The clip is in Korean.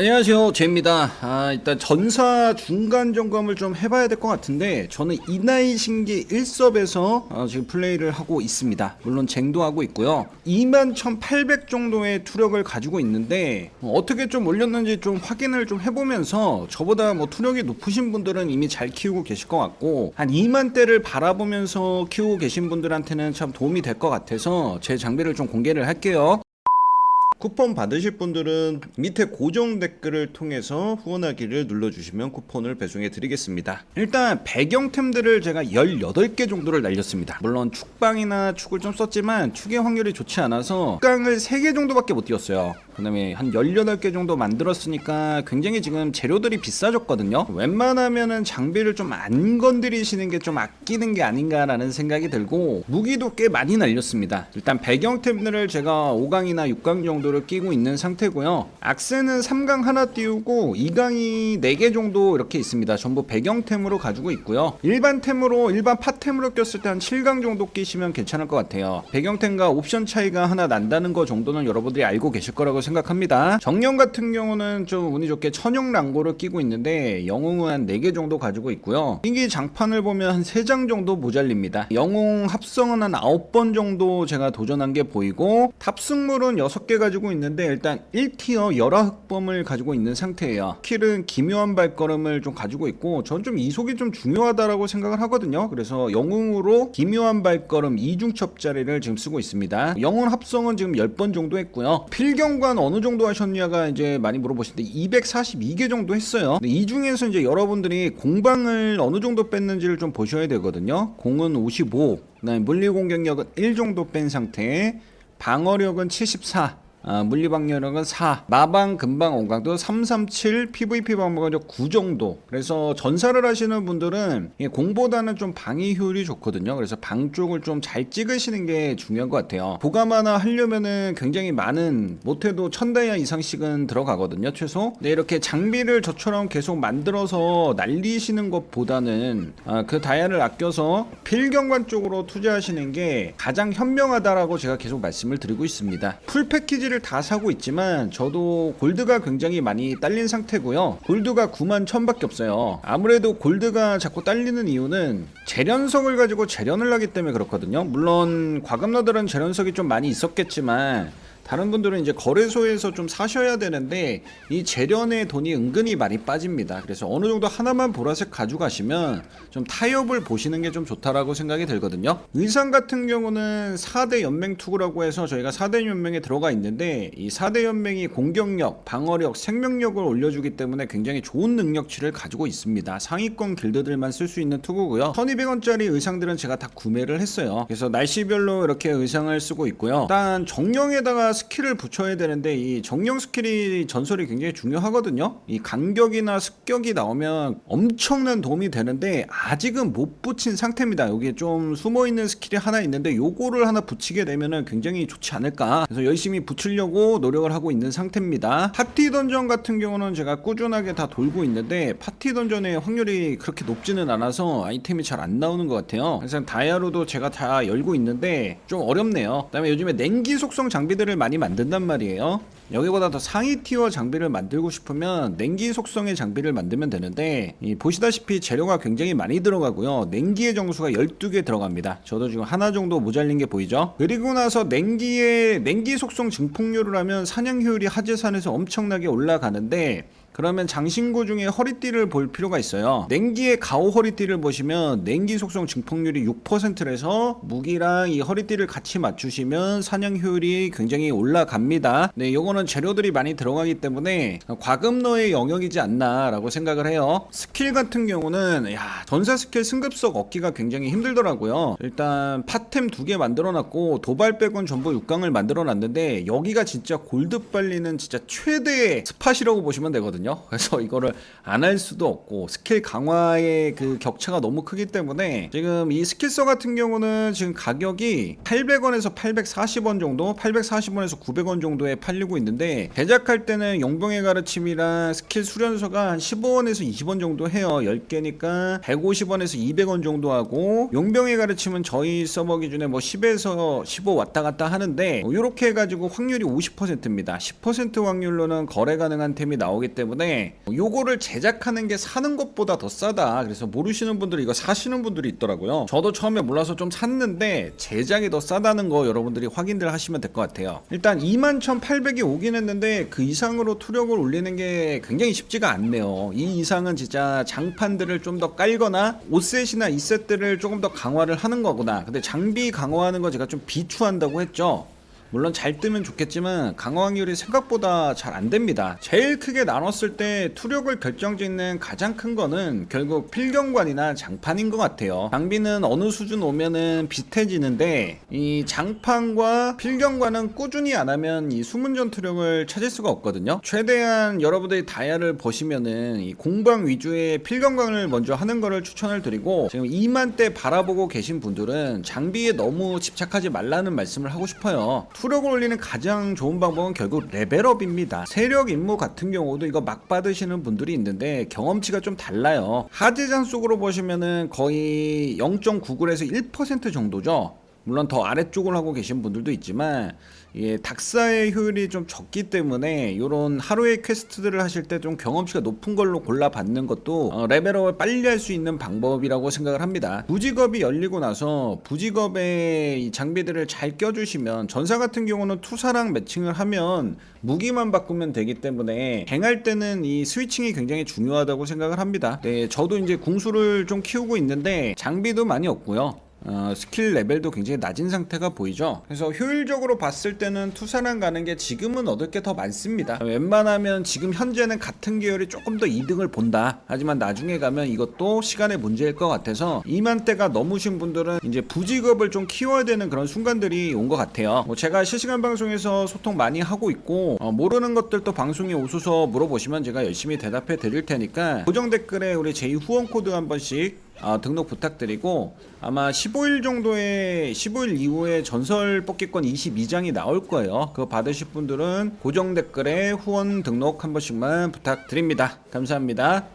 안녕하세요. 제입니다. 아 일단 전사 중간 점검을 좀 해봐야 될 것 같은데 저는 이나이 신기 1섭에서 어, 지금 플레이를 하고 있습니다. 물론 쟁도 하고 있고요. 21,800 정도의 투력을 가지고 있는데 어, 어떻게 좀 올렸는지 좀 확인을 좀 해보면서 저보다 뭐 투력이 높으신 분들은 이미 잘 키우고 계실 것 같고 한 2만 대를 바라보면서 키우고 계신 분들한테는 참 도움이 될 것 같아서 제 장비를 좀 공개를 할게요 쿠폰 받으실 분들은 밑에 고정 댓글을 통해서 후원하기를 눌러주시면 쿠폰을 배송해 드리겠습니다. 일단 배경템들을 제가 18개 정도를 날렸습니다. 물론 축방이나 축을 좀 썼지만 축의 확률이 좋지 않아서 축강을 3개 정도밖에 못 띄웠어요. 그 다음에 한 18개 정도 만들었으니까 굉장히 지금 재료들이 비싸졌거든요. 웬만하면은 장비를 좀 안 건드리시는 게 좀 아끼는 게 아닌가라는 생각이 들고 무기도 꽤 많이 날렸습니다. 일단 배경템들을 제가 5강이나 6강 정도 를 끼고 있는 상태고요. 악세는 3강 하나 띄우고 2강이 4개 정도 이렇게 있습니다. 전부 배경템으로 가지고 있고요. 일반 템으로 일반 파템으로 꼈을 때 한 7강 정도 끼시면 괜찮을 것 같아요. 배경템과 옵션 차이가 하나 난다는 거 정도는 여러분들이 알고 계실 거라고 생각합니다. 정령 같은 경우는 좀 운이 좋게 천영 랑고를 끼고 있는데 영웅은 한 4개 정도 가지고 있고요. 인기 장판을 보면 한 3장 정도 모자립니다. 영웅 합성은 한 9번 정도 제가 도전한 게 보이고 탑승물은 6개 가지고 있는데 일단 1티어 열화 흑범을 가지고 있는 상태예요. 킬은 기묘한 발걸음을 좀 가지고 있고 전 좀 이속이 좀 중요하다라고 생각을 하거든요. 그래서 영웅으로 기묘한 발걸음 이중첩 자리를 지금 쓰고 있습니다. 영웅 합성은 지금 10번 정도 했고요. 필경관 어느 정도 하셨냐가 이제 많이 물어보시는데 242개 정도 했어요. 이 중에서 이제 여러분들이 공방을 어느 정도 뺐는지를 좀 보셔야 되거든요. 공은 55, 그다음에 물리 공격력은 1 정도 뺀 상태, 방어력은 74. 아, 물리방열력은 4, 마방, 금방, 온강도 337, PVP 방법은 9 정도. 그래서 전사를 하시는 분들은 공보다는 좀 방위 효율이 좋거든요. 그래서 방 쪽을 좀 잘 찍으시는 게 중요한 것 같아요. 보감 하나 하려면은 굉장히 많은 못해도 1000다이아 이상씩은 들어가거든요, 최소. 근데 이렇게 장비를 저처럼 계속 만들어서 날리시는 것보다는 아, 그 다이아를 아껴서 필경관 쪽으로 투자하시는 게 가장 현명하다라고 제가 계속 말씀을 드리고 있습니다. 풀 패키지 를다 사고 있지만 저도 골드가 굉장히 많이 딸린 상태고요. 골드가 9만 1000밖에 없어요. 아무래도 골드가 자꾸 딸리는 이유는 재련석을 가지고 재련을 하기 때문에 그렇거든요. 물론 과금러들은 재련석이 좀 많이 있었겠지만 다른 분들은 이제 거래소에서 좀 사셔야 되는데 이 재련에 돈이 은근히 많이 빠집니다. 그래서 어느 정도 하나만 보라색 가져가시면 좀 타협을 보시는 게 좀 좋다라고 생각이 들거든요. 의상 같은 경우는 4대 연맹 투구라고 해서 저희가 4대 연맹에 들어가 있는데 이 4대 연맹이 공격력, 방어력, 생명력을 올려주기 때문에 굉장히 좋은 능력치를 가지고 있습니다. 상위권 길드들만 쓸 수 있는 투구고요. 1200원짜리 의상들은 제가 다 구매를 했어요. 그래서 날씨별로 이렇게 의상을 쓰고 있고요. 일단 정령에다가 스킬을 붙여야 되는데 이 정령 스킬이 전설이 굉장히 중요하거든요. 이 간격이나 습격이 나오면 엄청난 도움이 되는데 아직은 못 붙인 상태입니다. 여기에 좀 숨어 있는 스킬이 하나 있는데 요거를 하나 붙이게 되면은 굉장히 좋지 않을까. 그래서 열심히 붙이려고 노력을 하고 있는 상태입니다. 파티 던전 같은 경우는 제가 꾸준하게 다 돌고 있는데 파티 던전의 확률이 그렇게 높지는 않아서 아이템이 잘 안 나오는 것 같아요. 그래서 다이아로도 제가 다 열고 있는데 좀 어렵네요. 그다음에 요즘에 냉기 속성 장비들을 많이 만든단 말이에요. 여기보다 더 상위 티어 장비를 만들고 싶으면 냉기 속성의 장비를 만들면 되는데 이 보시다시피 재료가 굉장히 많이 들어가고요. 냉기의 정수가 12개 들어갑니다. 저도 지금 하나 정도 모자린 게 보이죠? 그리고 나서 냉기의 냉기 속성 증폭률을 하면 사냥 효율이 하재산에서 엄청나게 올라가는데 그러면 장신구 중에 허리띠를 볼 필요가 있어요. 냉기의 가오 허리띠를 보시면 냉기 속성 증폭률이 6%라서 무기랑 이 허리띠를 같이 맞추시면 사냥 효율이 굉장히 올라갑니다. 네, 요거는 재료들이 많이 들어가기 때문에 과금러의 영역이지 않나라고 생각을 해요. 스킬 같은 경우는 야, 전사 스킬 승급석 얻기가 굉장히 힘들더라고요. 일단 파템 두 개 만들어 놨고 도발 백은 전부 6강을 만들어 놨는데 여기가 진짜 골드 빨리는 진짜 최대의 스팟이라고 보시면 되거든요. 있거든요. 그래서 이거를 안 할 수도 없고 스킬 강화의 그 격차가 너무 크기 때문에 지금 이 스킬서 같은 경우는 지금 가격이 800원에서 840원 정도, 840원에서 900원 정도에 팔리고 있는데 제작할 때는 용병의 가르침이랑 스킬 수련서가 한 15원에서 20원 정도 해요. 10개니까 150원에서 200원 정도 하고 용병의 가르침은 저희 서버 기준에 뭐 10에서 15 왔다 갔다 하는데 이렇게 해가지고 확률이 50%입니다. 10% 확률로는 거래 가능한 템이 나오기 때문에 요거를 제작하는 게 사는 것보다 더 싸다. 그래서 모르시는 분들이 이거 사시는 분들이 있더라고요. 저도 처음에 몰라서 좀 샀는데 제작이 더 싸다는 거 여러분들이 확인들 하시면 될 것 같아요. 일단 21,800이 오긴 했는데 그 이상으로 투력을 올리는 게 굉장히 쉽지가 않네요. 이 이상은 진짜 장판들을 좀 더 깔거나 5셋이나 2셋들을 조금 더 강화를 하는 거구나. 근데 장비 강화하는 거 제가 좀 비추한다고 했죠. 물론 잘 뜨면 좋겠지만 강화 확률이 생각보다 잘 안 됩니다. 제일 크게 나눴을 때 투력을 결정짓는 가장 큰 거는 결국 필경관이나 장판인 것 같아요. 장비는 어느 수준 오면은 비슷해지는데 이 장판과 필경관은 꾸준히 안 하면 이 숨은 전투력을 찾을 수가 없거든요. 최대한 여러분들이 다이아를 보시면은 이 공방 위주의 필경관을 먼저 하는 거를 추천을 드리고 지금 2만 대 바라보고 계신 분들은 장비에 너무 집착하지 말라는 말씀을 하고 싶어요. 투력을 올리는 가장 좋은 방법은 결국 레벨업입니다. 세력 임무 같은 경우도 이거 막 받으시는 분들이 있는데 경험치가 좀 달라요. 하재장 속으로 보시면은 거의 0.99에서 1% 정도죠. 물론 더 아래쪽을 하고 계신 분들도 있지만 예, 닥사의 효율이 좀 적기 때문에 이런 하루의 퀘스트들을 하실 때 좀 경험치가 높은 걸로 골라 받는 것도 어, 레벨업을 빨리 할 수 있는 방법이라고 생각을 합니다. 부직업이 열리고 나서 부직업에 이 장비들을 잘 껴주시면 전사 같은 경우는 투사랑 매칭을 하면 무기만 바꾸면 되기 때문에 갱할 때는 이 스위칭이 굉장히 중요하다고 생각을 합니다. 네, 저도 이제 궁수를 좀 키우고 있는데 장비도 많이 없고요. 어, 스킬 레벨도 굉장히 낮은 상태가 보이죠. 그래서 효율적으로 봤을 때는 투사랑 가는 게 지금은 얻을 게 더 많습니다. 웬만하면 지금 현재는 같은 계열이 조금 더 이득을 본다. 하지만 나중에 가면 이것도 시간의 문제일 것 같아서 2만대가 넘으신 분들은 이제 부직업을 좀 키워야 되는 그런 순간들이 온 것 같아요. 뭐 제가 실시간 방송에서 소통 많이 하고 있고 어, 모르는 것들도 방송에 오셔서 물어보시면 제가 열심히 대답해 드릴 테니까 고정 댓글에 우리 제이 후원 코드 한 번씩 아, 등록 부탁드리고 아마 15일 정도에 15일 이후에 전설 뽑기권 22장이 나올 거예요. 그거 받으실 분들은 고정 댓글에 후원 등록 한 번씩만 부탁드립니다. 감사합니다.